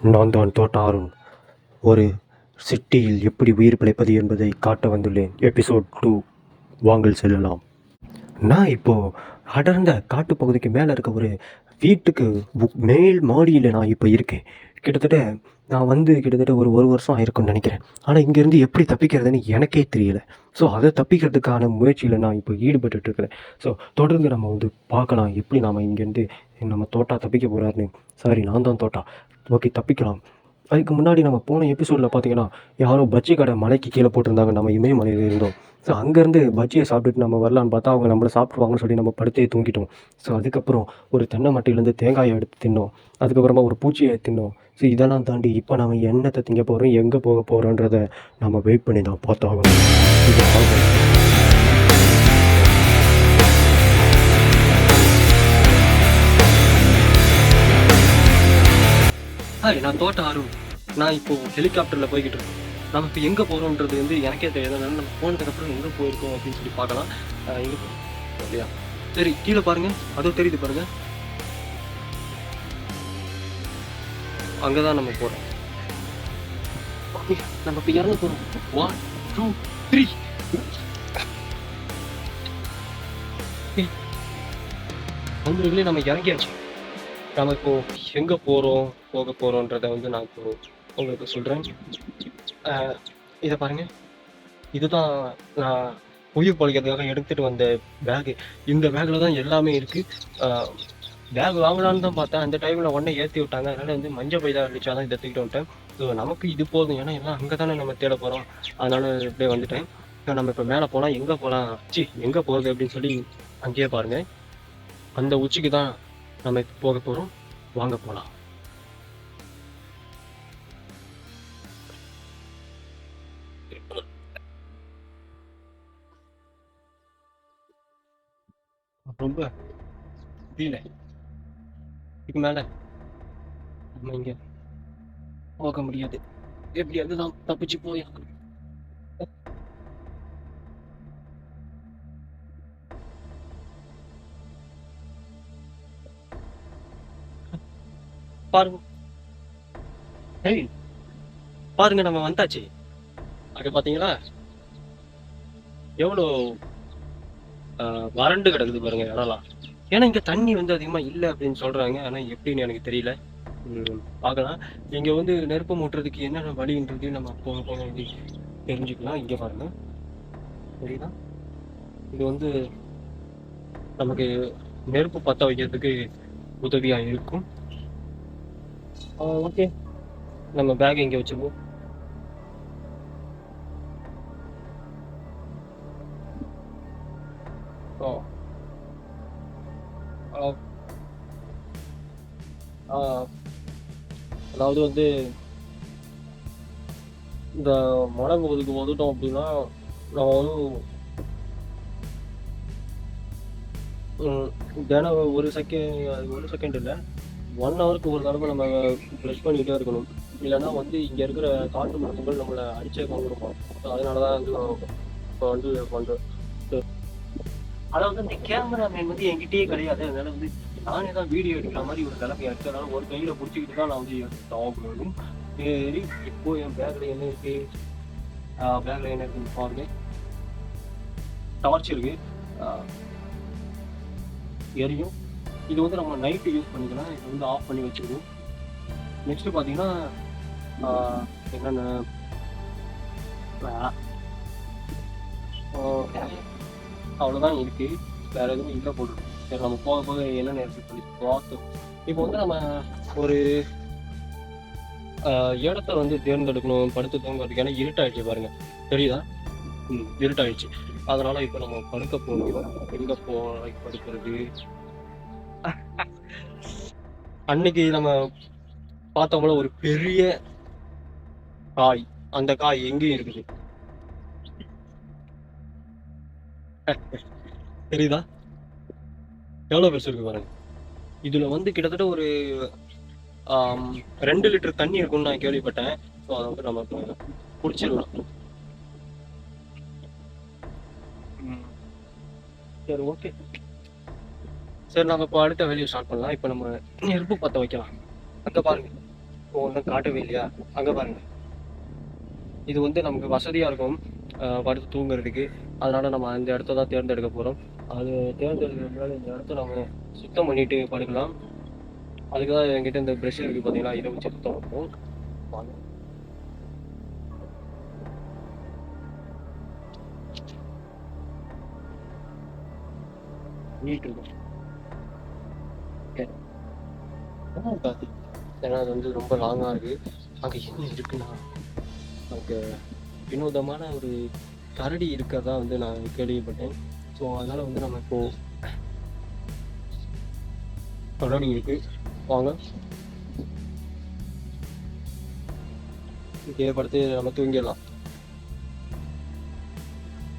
நான் தான் தோட்டா அருண் ஒரு சிட்டியில் எப்படி உயிர் பிழைப்பது என்பதை காட்ட வந்துள்ளேன். எபிசோட் டூ வாங்கல் செல்லலாம். நான் இப்போது அடர்ந்த காட்டுப்பகுதிக்கு மேலே இருக்க ஒரு வீட்டுக்கு மேல் மாடியில் நான் இப்போ இருக்கேன். கிட்டத்தட்ட நான் வந்து கிட்டத்தட்ட ஒரு ஒரு வருஷம் ஆயிருக்கும்னு நினைக்கிறேன். ஆனால் இங்கேருந்து எப்படி தப்பிக்கிறதுன்னு எனக்கே தெரியல. ஸோ அதை தப்பிக்கிறதுக்கான முயற்சியில் நான் இப்போ ஈடுபட்டுட்டு இருக்கிறேன். ஸோ தொடர்ந்து நம்ம வந்து பார்க்கலாம். எப்படி நாம் இங்கேருந்து நம்ம தோட்டா தப்பிக்க போகிறாருன்னு சாரி நான் தான் தோட்டா. ஓகே தப்பிக்கலாம். அதுக்கு முன்னாடி நம்ம போன எபிசோடில் பார்த்தீங்கன்னா யாரோ பஜ்ஜி கடை மலைக்கு கீழே போட்டிருந்தாங்க. நம்ம இமயமலையில் இருந்தோம். ஸோ அங்கேருந்து பஜ்ஜியை சாப்பிட்டுட்டு நம்ம வரலான்னு பார்த்தா அவங்க நம்மளை சாப்பிடுவாங்கன்னு சொல்லி நம்ம படுத்தே தூங்கிட்டோம். ஸோ அதுக்கப்புறம் ஒரு தென்னை மட்டையிலேருந்து தேங்காயை எடுத்து தின்னோம். அதுக்கப்புறமா ஒரு பூச்சியை தின்னோம். ஸோ இதெல்லாம் தாண்டி இப்போ நம்ம என்னத்தை திங்க போகிறோம் எங்கே போக போகிறோன்றத நம்ம வெயிட் பண்ணி தான் பார்த்தாகணும். ஹாய் நான் தோட்ட ஆர்வம். நான் இப்போ ஹெலிகாப்டரில் போய்கிட்டு இருக்கேன். நம்ம இப்போ எங்கே போகிறோன்றது வந்து எனக்கே தெரியாது அதனால நம்ம போனதுக்கப்புறம் எங்கே போயிருக்கோம் அப்படின்னு சொல்லி பார்க்கலாம். எங்க சரி கீழே பாருங்க. அதோ தெரியுது பாருங்க. அங்கே தான் நம்ம போகிறோம் நம்ம இப்போ இறங்க போகிறோம் ஒன் டூ த்ரீ வந்துருக்குள்ளே நம்ம இறங்கியாச்சு. நம்ம இப்போ எங்கே போகிறோம் போக போகிறோன்றத வந்து நான் இப்போ உங்களுக்கு சொல்கிறேன் இதை பாருங்கள் இதுதான் நான் உயிர் பழிக்கிறதுக்காக எடுத்துகிட்டு வந்த பேகு இந்த பேக்கில் தான் எல்லாமே இருக்குது பேக் வாங்கலான்னு தான் பார்த்தேன். அந்த டைமில் உடனே ஏற்றி விட்டாங்க. அதனால் வந்து மஞ்சள் பை தான் இருந்துச்சு அதான் இதை தூக்கிட்டு வந்துட்டேன். ஸோ நமக்கு இது போதும். ஏன்னா எல்லாம் அங்கே தானே நம்ம தேட போகிறோம் அதனால் இப்படியே வந்துட்டேன். ஸோ நம்ம இப்போ மேலே போனால் எங்கே போகலாம் சி எங்கே போகிறது அப்படின்னு சொல்லி அங்கேயே பாருங்கள் அந்த உச்சிக்கு தான் நம்ம இப்போ போக போகிறோம் வாங்க போகலாம் ரொம்ப முடியல இதுக்கு மேலே நம்ம இங்கே போக முடியாது. எப்படியாவது தான் தப்பிச்சு போய் பாருங்க. ஏய் பாருங்க நம்ம வந்தாச்சு. அங்க பார்த்தீங்களா எவ்வளோ வறண்டு கிடக்குது பாருங்க இடம்லாம் ஏன்னா இங்க தண்ணி வந்து அதிகமா இல்லை அப்படின்னு சொல்றாங்க. ஆனா எப்படின்னு எனக்கு தெரியல. பார்க்கலாம். இங்க வந்து நெருப்பு மூட்டுறதுக்கு என்னென்ன வழின்றது நம்ம போக போக வந்து தெரிஞ்சுக்கலாம். இங்க பாருங்க. சரிதா இது வந்து நமக்கு நெருப்பு பற்ற வைக்கிறதுக்கு உதவியா இருக்கும். ஓகே. நம்ம பேக் இங்கே வச்சுப்போம் ஓ ஆ. ஆ. அதாவது வந்து இந்த மலை பகுதிக்கு வந்துட்டோம் அப்படின்னா நம்ம வந்து ம், தினம் ஒரு செகண்ட் ஒரு செகண்ட் இல்லை ஒன் ஹவருக்கு ஒரு தடவை நம்ம ப்ரெஷ் பண்ணிக்கிட்டே இருக்கணும் இல்லைன்னா வந்து இங்கே இருக்கிற காட்டு மருந்துகள் நம்மளை அடிச்சே கொண்டுருப்போம் அதனால தான் வந்து இப்போ வந்து பண்ணுறேன் அதாவது இந்த கேமராமேன் வந்து என்கிட்டயே கிடையாது. அதனால வந்து நானே தான் வீடியோ எடுக்கிற மாதிரி ஒரு நிலைமையா இருக்கு. அதனால ஒரு கையில் பிடிச்சிக்கிட்டு தான் நான் வந்து எடுத்து சரி இப்போ என் பேக்ல என்ன இருக்கு? பேக்ல என்ன இருக்குன்னு பாருங்க. டார்ச் இருக்கு. எரியும். இது வந்து நம்ம நைட்டு யூஸ் பண்ணிக்கலாம். இது வந்து ஆஃப் பண்ணி வச்சுருக்கோம் நெக்ஸ்ட் பார்த்தீங்கன்னா என்னென்ன? அவ்வளோதான் இருக்கு. வேற எதுவும் இல்லை போட்டுருக்கோம் சரி நம்ம போக போக என்னென்ன நேரத்தில் சொல்லி பார்த்தோம். இப்போ வந்து நம்ம ஒரு இடத்த வந்து தேர்ந்தெடுக்கணும் படுத்து தூங்குறதுக்கு ஏன்னா இருட்டாயிடுச்சு பாருங்க. தெரியுதா? ம் இருட்டாயிடுச்சு. அதனால இப்போ நம்ம படுக்க போகிறோம் எங்கே போ படுக்கிறது? அன்னைக்கு நம்ம பார்த்தோம்ல ஒரு பெரிய காய். அந்த காய் எங்கேயும் இருக்குது. தெரியுதா? எவ்வளோ பெருசு இருக்கு பாருங்க. இதுல வந்து கிட்டத்தட்ட ஒரு ரெண்டு லிட்டர் தண்ணி இருக்கும்னு நான் கேள்விப்பட்டேன். ஸோ அதை வந்து நம்ம குடிச்சிடலாம். சரி ஓகே சரி நம்ம இப்போ அடுத்த வேலையை ஸ்டார்ட் பண்ணலாம். இப்போ நம்ம நெருப்பு பற்ற வைக்கலாம். அங்கே பாருங்க. ஒன்றும் காட்டவே இல்லையா? அங்கே பாருங்க. இது வந்து நமக்கு வசதியாக இருக்கும். படுத்து தூங்குறதுக்கு. அதனால நம்ம அந்த இடத்த தான் தேர்ந்தெடுக்க போகிறோம் அது தேர்ந்தெடுக்கிற முன்னாடி இந்த இடத்த நம்ம சுத்தம் பண்ணிட்டு படுக்கலாம். அதுக்கு தான் என்கிட்ட இந்த ப்ரெஷ் இருக்குது பார்த்தீங்கன்னா இதை வச்சு சுத்தம் பண்ணுவோம். வாங்க. நீட் இருக்கும் ஏன்னா அது வந்து ரொம்ப லாங்காக இருக்குது அங்கே என்ன இருக்குன்னா? அங்கே வினோதமான ஒரு கரடி இருக்கிறதா வந்து நான் கேள்விப்பட்டேன். ஸோ அதனால் வந்து நம்ம இப்போ கரடி இருக்கு. வாங்க. இங்கே படுத்து நம்ம தூங்கிடலாம்.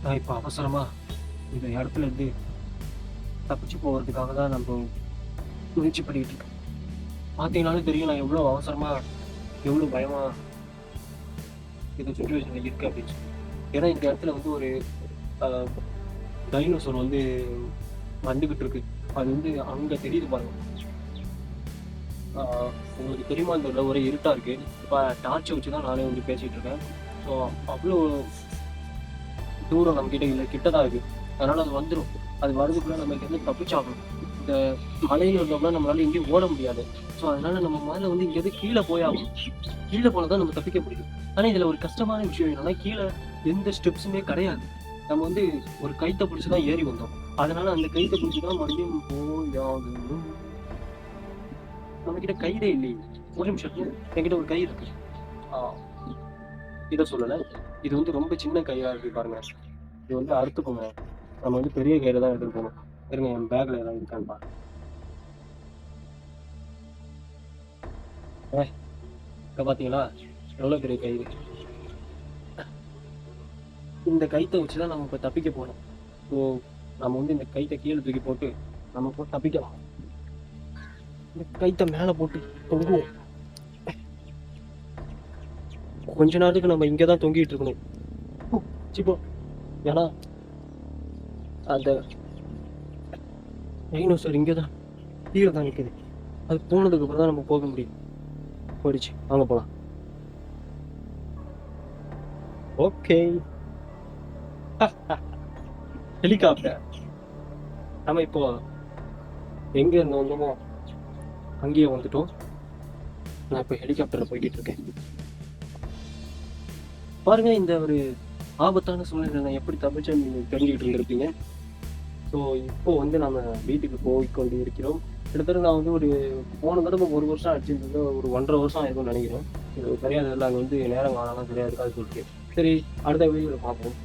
நான் இப்போ அவசரமா இந்த இடத்துல இருந்து தப்பிச்சு போகிறதுக்காக தான் நம்ம முயற்சி பண்ணிக்கிட்டு இருக்கோம். பார்த்தீங்கனாலும் தெரியும் நான் எவ்வளோ அவசரமா எவ்வளோ பயமாக இந்த சுச்சுவேஷனில் இருக்குது அப்படின்னு சொல்லி. ஏன்னா இந்த இடத்துல வந்து ஒரு டைனோசர் வந்து வந்துக்கிட்டு இருக்கு. அது வந்து அங்கே தெரியுது பாருங்க. ஆஹ் உங்களுக்கு தெரியுமா இந்த உள்ள ஒரே இருட்டா இருக்கு. இப்போ டார்ச்சை வச்சு தான் நானே வந்து பேசிட்டு இருக்கேன். ஸோ அவ்வளோ தூரம் நம்ம கிட்ட இல்லை கிட்ட தான் இருக்கு. அதனால அது வந்துடும் அது வரதுக்குள்ளே நம்ம இங்கேருந்து தப்பிச்சாகணும். இந்த மலையில் இருந்தோம்னா நம்மளால எங்கேயும் ஓட முடியாது. ஸோ அதனால நம்ம முதல்ல வந்து இங்கேருந்து கீழே போயாகும் கீழே போனால் தான் நம்ம தப்பிக்க முடியும். ஆனால் இதில் ஒரு கஷ்டமான விஷயம் என்னன்னா கீழே எந்த ஸ்டெப்ஸுமே கிடையாது. நம்ம வந்து ஒரு கைத்தை பிடிச்சி தான் ஏறி வந்தோம். அதனால அந்த கைத்தை பிடிச்சி தான் மறுபடியும் போயாகணும். நம்ம கிட்ட கைதே இல்லையே. ஒரு நிமிஷம் என்கிட்ட ஒரு கை இருக்கு. இதை சொல்லலை. இது வந்து ரொம்ப சின்ன கையாக இருக்கு பாருங்க. இது வந்து அறுத்துக்கோங்க. நம்ம வந்து பெரிய கையில தான் எடுத்துட்டு போகணும் இருங்க என் பேக்ல ஏதாவது இருக்கான்னு பாருங்க இப்போ இங்க பாத்தீங்களா? எவ்வளவு பெரிய கயிறு இந்த கைத்தை வச்சு தான் நம்ம இப்போ தப்பிக்க போகணும் ஸோ நம்ம வந்து இந்த கைத்தை கீழே தூக்கி போட்டு நம்ம போட்டு தப்பிக்கலாம். இந்த கைத்தை மேலே போட்டு தொங்குவோம். கொஞ்ச நேரத்துக்கு நம்ம இங்கே தான் தொங்கிட்டு இருக்கணும். சிப்போ ஏன்னா அந்த டைனோசர் இங்கே தான் கீழே தான் நிற்குது அது போனதுக்கு அப்புறம் தான் நம்ம போக முடியும். போயிடுச்சு. வாங்க போகலாம் ஓகே. ஹெலிகாப்டர். நம்ம இப்போ எங்கே இருந்து வந்தோமோ அங்கேயே வந்துட்டோம். நான் இப்போ ஹெலிகாப்டரில் போய்கிட்டு இருக்கேன். பாருங்க இந்த ஒரு ஆபத்தான சூழ்நிலை நான் எப்படி தப்பிச்சேன்னு தெரிஞ்சுக்கிட்டு இருந்திருப்பீங்க. ஸோ இப்போ வந்து நம்ம வீட்டுக்கு போய்கொண்டு இருக்கிறோம் கிட்டத்தட்ட நான் வந்து ஒரு போன தடவை ஒரு வருஷம் ஆச்சு. ஒரு ஒன்றரை வருஷம் ஆயிருக்கும்னு நினைக்கிறேன். இது தெரியாது அங்கே வந்து நேரம் காலம்லாம் சரியா இருக்காது சொல்லிட்டு. சரி அடுத்த வீடியோவில் பார்ப்போம்.